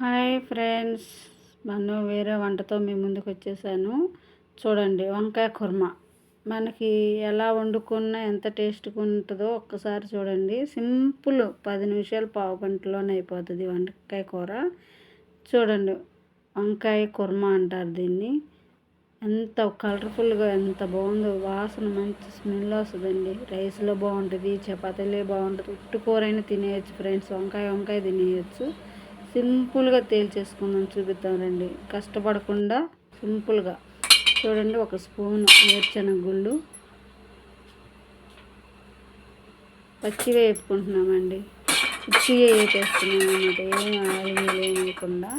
Hi friends మనం వేరే వంటతో మీ ముందుకు వచ్చేసాను చూడండి వంకాయ కుర్మా. మనకి ఎలా వండుకున్నా ఎంత టేస్ట్గా ఉంటుందో ఒక్కసారి చూడండి. సింపుల్ పది నిమిషాలు పావు గంటలోనే అయిపోతుంది వంకాయ కూర. చూడండి వంకాయ కుర్మా అంటారు దీన్ని. ఎంత కలర్ఫుల్గా ఎంత బాగుందో. వాసన మంచి స్మెల్ వస్తుందండి. రైస్లో బాగుంటుంది చపాతీలే బాగుంటుంది. ఉట్టు కూరైనా తినేయచ్చు ఫ్రెండ్స్. వంకాయ వంకాయ తినేయచ్చు. సింపుల్గా తేల్చేసుకుందాం చూపిద్దాం రండి. కష్టపడకుండా సింపుల్గా. చూడండి ఒక స్పూన్ వేరుశనగ గుళ్ళు పచ్చి వేపుకుంటున్నామండి. పచ్చి వేపేస్తున్నాం అన్నమాట ఏం ఆయిల్ లేకుండా.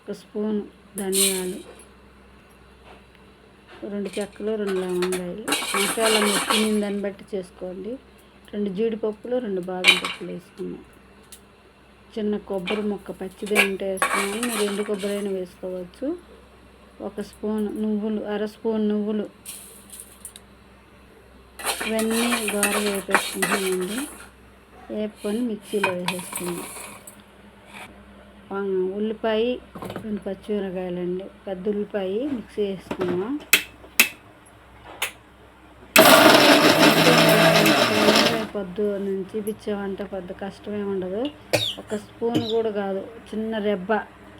ఒక స్పూన్ ధనియాలు. రెండు చెక్కలు రెండు లవంగాయలు మసాలా మెత్తిన దాన్ని బట్టి చేసుకోండి. రెండు జీడిపప్పులు రెండు బాదం పప్పులు వేసుకున్నాం చిన్న కొబ్బరి ముక్క పచ్చిది ఉంటే వేసుకున్నాను. మీరు ఎండు కొబ్బరి అయినా వేసుకోవచ్చు. ఒక స్పూన్ నువ్వులు అర స్పూన్ నువ్వులు. ఇవన్నీ దోర వేపేసుకుంటామండి వేపుకొని మిక్సీలో వేసేసుకున్నాం ఉల్లిపాయ రెండు పచ్చిమిరకాయలండి పెద్ద ఉల్లిపాయ మిక్సీ వేసుకున్నాం పొద్దు నుంచి చూపించామంటే పొద్దు కష్టమే ఉండదు. ఒక స్పూన్ కూడా కాదు చిన్న రెబ్బ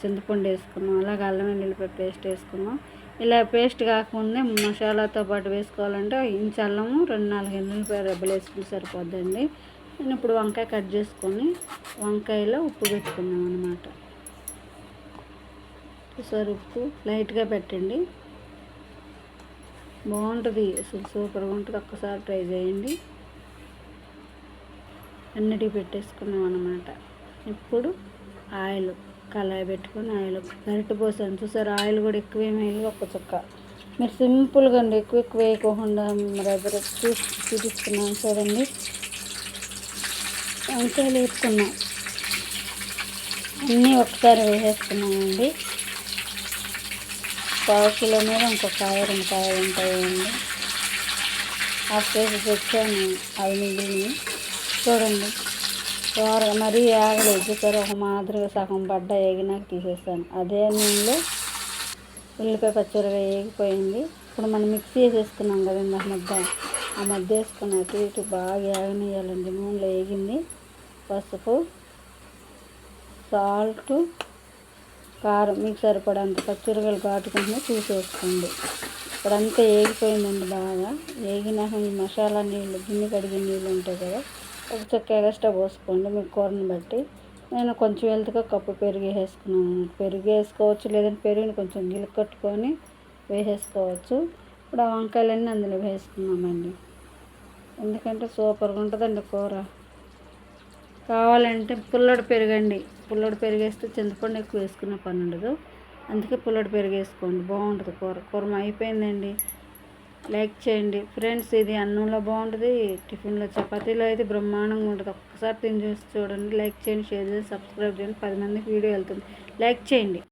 చింతపండు వేసుకున్నాం. అలాగే అల్లం వెల్లుల్లిపాయ పేస్ట్ వేసుకున్నాం. ఇలా పేస్ట్ కాకుండా మసాలాతో పాటు వేసుకోవాలంటే ఇంచు అల్లము రెండు నాలుగు ఎల్లుల్లిపాయ రెబ్బలు వేసుకుని సరిపోద్దండి. నేను ఇప్పుడు వంకాయ కట్ చేసుకొని వంకాయలో ఉప్పు పెట్టుకున్నాం అనమాట ఒకసారి ఉప్పు లైట్గా పెట్టండి. బాగుంటుంది సూపర్గా ఉంటుంది. ఒక్కసారి ట్రై చేయండి. అన్నిటికీ పెట్టేసుకున్నాం అనమాట ఇప్పుడు ఆయిల్ కళాయి పెట్టుకొని ఆయిల్ గరిట పోసాను. చూసారు? ఆయిల్ కూడా ఎక్కువ ఏమి ఒక్క చుక్క. మీరు సింపుల్గా అండి ఎక్కువ ఎక్కువ వేయకోకుండా మరి చూసి చూపిస్తున్నాను చూడండి. వంకాయలు వేసుకున్నాం. అన్నీ ఒకసారి వేసేసుకున్నామండి. పావు కిలో మీద ఇంకొక కాయ రెండు కాయలు ఉంటాయండి. హాఫ్ కేజీ తెచ్చాను అవి మిగిలినవి. చూడండి. త్వరగా మరీ ఆగలేదు. చూసారు? ఒక మాదిరిగా సగం పడ్డ ఏగినాక తీసేస్తాను అదే నూనెలో ఉల్లిపాయ పచ్చిమిరపకాయ ఏగిపోయింది. ఇప్పుడు మనం మిక్సీ వేసేసుకున్నాం కదా ఆ మధ్య. ఆ మధ్య వేసుకున్న అటు ఇటు బాగా ఏగనేయాలండి. నూనెలో ఏగింది. పసుపు సాల్ట్ కారం. మీకు సరిపడంత పచ్చిమిరకాయలు కాటుకుంటున్నా చూసేసుకోండి ఇప్పుడంతా ఏగిపోయిందండి బాగా. ఏగినాక మసాలా నీళ్ళు గిన్నె కడిగిన నీళ్ళు ఉంటాయి కదా. ఒక చుక్క ఎగస్ట్రా పోసుకోండి మీ కూరని బట్టి. నేను కొంచెం వెళ్తుగా కప్పు పెరుగు వేసుకున్నాను. పెరుగు వేసుకోవచ్చు లేదంటే పెరుగుని కొంచెం గిలకట్టుకొని వేసేసుకోవచ్చు. ఇప్పుడు ఆ వంకాయలన్నీ అందులో వేసుకున్నామండి. ఎందుకంటే సూపర్గా ఉంటుందండి కూర. కావాలంటే పుల్లడి పెరుగండి. పుల్లడి పెరుగు వేస్తే చింతపండు ఎక్కువ వేసుకునే పని ఉండదు. అందుకే పుల్లడి పెరుగు వేసుకోండి బాగుంటుంది కూర. కూర అయిపోయిందండి. లైక్ చేయండి. ఫ్రెండ్స్ ఇది అన్నంలో బాగుంటుంది టిఫిన్లో చపాతీలో అయితే బ్రహ్మాండంగా ఉంటుంది. ఒక్కసారి తిని చూసి చూడండి. లైక్ చేయండి షేర్ చేసి సబ్స్క్రైబ్ చేయండి. పది మందికి వీడియో వెళ్తుంది. లైక్ చేయండి.